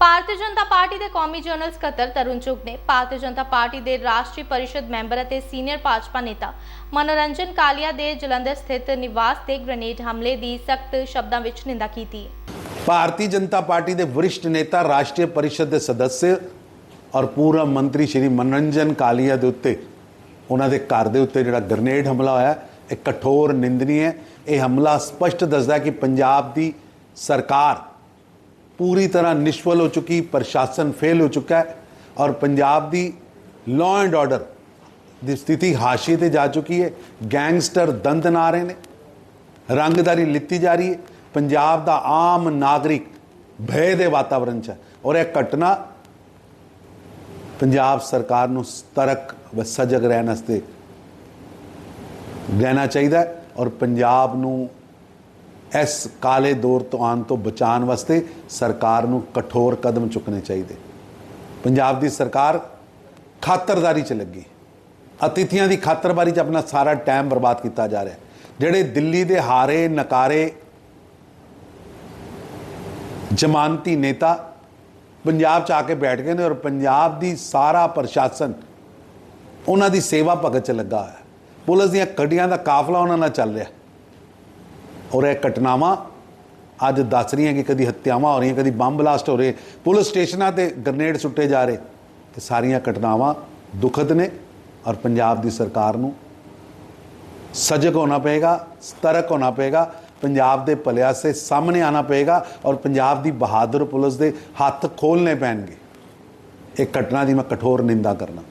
Bharatiya Janata party ਦੇ ਕੌਮੀ general ਸਕੱਤਰ ਤਰੁਣ ਚੁਗ ਨੇ ਭਾਰਤੀ ਜਨਤਾ ਪਾਰਟੀ ਦੇ ਰਾਸ਼ਟਰੀ ਪਰਿਸ਼ਦ ਮੈਂਬਰ ਅਤੇ ਸੀਨੀਅਰ ਭਾਜਪਾ ਨੇਤਾ ਮਨੋਰੰਜਨ ਕਾਲੀਆ ਦੇ ਜਲੰਧਰ ਸਥਿਤ ਨਿਵਾਸ ਤੇ ਗ੍ਰਨੇਡ ਹਮਲੇ ਦੀ ਸਖਤ ਸ਼ਬਦਾਂ ਵਿੱਚ ਨਿੰਦਾ ਕੀਤੀ ਭਾਰਤੀ ਜਨਤਾ ਪਾਰਟੀ ਦੇ ਵਰਿਸ਼ਠ ਨੇਤਾ, ਰਾਸ਼ਟਰੀ ਪਰਿਸ਼ਦ ਦੇ ਸਦੱਸਿਆ ਔਰ ਪੂਰਵ ਮੰਤਰੀ ਸ਼੍ਰੀ ਮਨੋਰੰਜਨ ਕਾਲੀਆ ਦੇ ਉੱਤੇ, ਉਹਨਾਂ ਦੇ ਘਰ ਦੇ ਉੱਤੇ ਜਿਹੜਾ ਗ੍ਰਨੇਡ ਹਮਲਾ ਹੋਇਆ, ਇਹ ਕਠੋਰ ਨਿੰਦਨੀ ਹੈ ਇਹ ਹਮਲਾ ਸਪਸ਼ਟ ਦੱਸਦਾ ਕਿ ਪੰਜਾਬ ਦੀ ਸਰਕਾਰ ਪੂਰੀ ਤਰ੍ਹਾਂ ਨਿਸ਼ਫਲ ਹੋ ਚੁੱਕੀ, ਪ੍ਰਸ਼ਾਸਨ ਫੇਲ ਹੋ ਚੁੱਕਾ ਹੈ ਔਰ ਪੰਜਾਬ ਦੀ ਲਾਅ ਐਂਡ ਆਰਡਰ ਦੀ ਸਥਿਤੀ ਹਾਸ਼ੀਏ ਤੇ ਜਾ ਚੁੱਕੀ ਹੈ। ਗੈਂਗਸਟਰ ਦੰਦ ਨਾ ਰਹੇ ਨੇ, ਰੰਗਦਾਰੀ ਲਿੱਤੀ ਜਾ ਰਹੀ ਹੈ। ਪੰਜਾਬ ਦਾ ਆਮ ਨਾਗਰਿਕ ਭੈ ਦੇ ਵਾਤਾਵਰਣ 'ਚ ਹੈ ਔਰ ਇਹ ਘਟਨਾ ਪੰਜਾਬ ਸਰਕਾਰ ਨੂੰ ਸਤਰਕ ਵ ਸਜਗ ਰਹਿਣ ਵਾਸਤੇ ਰਹਿਣਾ ਚਾਹੀਦਾ ਔਰ ਪੰਜਾਬ ਨੂੰ ਇਸ ਕਾਲੇ ਦੌਰ ਤੋਂ ਆਉਣ ਤੋਂ ਬਚਾਉਣ ਵਾਸਤੇ ਸਰਕਾਰ ਨੂੰ ਕਠੋਰ ਕਦਮ ਚੁੱਕਣੇ ਚਾਹੀਦੇ। ਪੰਜਾਬ ਦੀ ਸਰਕਾਰ ਖਾਤਰਦਾਰੀ 'ਚ ਲੱਗੀ। ਅਤਿਥੀਆਂ ਦੀ ਖਾਤਰਦਾਰੀ 'ਚ ਆਪਣਾ ਸਾਰਾ ਟਾਈਮ ਬਰਬਾਦ ਕੀਤਾ ਜਾ ਰਿਹਾ। ਜਿਹੜੇ ਦਿੱਲੀ ਦੇ ਹਾਰੇ ਨਕਾਰੇ ਜਮਾਨਤੀ ਨੇਤਾ ਪੰਜਾਬ 'ਚ ਆ ਕੇ ਬੈਠ ਗਏ ਨੇ ਔਰ ਪੰਜਾਬ ਦੀ ਸਾਰਾ ਪ੍ਰਸ਼ਾਸਨ ਉਹਨਾਂ ਦੀ ਸੇਵਾ ਭਗਤ 'ਚ ਲੱਗਾ ਹੋਇਆ। ਪੁਲਿਸ ਦੀਆਂ ਗੱਡੀਆਂ ਦਾ ਕਾਫਲਾ ਉਹਨਾਂ ਨਾਲ ਚੱਲ ਰਿਹਾ। ਔਰ ਇਹ ਘਟਨਾਵਾਂ ਅੱਜ ਦੱਸ ਰਹੀਆਂ ਕਿ ਕਦੀ ਹੱਤਿਆਵਾਂ ਹੋ ਰਹੀਆਂ, ਕਦੀ ਬੰਬ ਬਲਾਸਟ ਹੋ ਰਹੇ। ਪੁਲਿਸ ਸਟੇਸ਼ਨਾਂ ਤੇ ਗ੍ਰਨੇਡ ਸੁੱਟੇ ਜਾ ਰਹੇ ਇਹ ਸਾਰੀਆਂ ਘਟਨਾਵਾਂ ਦੁਖਦ ਨੇ ਔਰ ਪੰਜਾਬ ਦੀ ਸਰਕਾਰ ਨੂੰ ਸਜਗ ਹੋਣਾ ਪਏਗਾ, ਸਤਰਕ ਹੋਣਾ ਪਏਗਾ, ਪੰਜਾਬ ਦੇ ਭਲਿਆ ਸੇ ਸਾਹਮਣੇ ਆਣਾ ਪਏਗਾ ਔਰ ਪੰਜਾਬ ਦੀ ਬਹਾਦਰ ਪੁਲਿਸ ਦੇ ਹੱਥ ਖੋਲਨੇ ਪੈਣਗੇ। ਇਹ ਘਟਨਾ ਦੀ ਮੈਂ ਕਠੋਰ ਨਿੰਦਾ ਕਰਨਾ।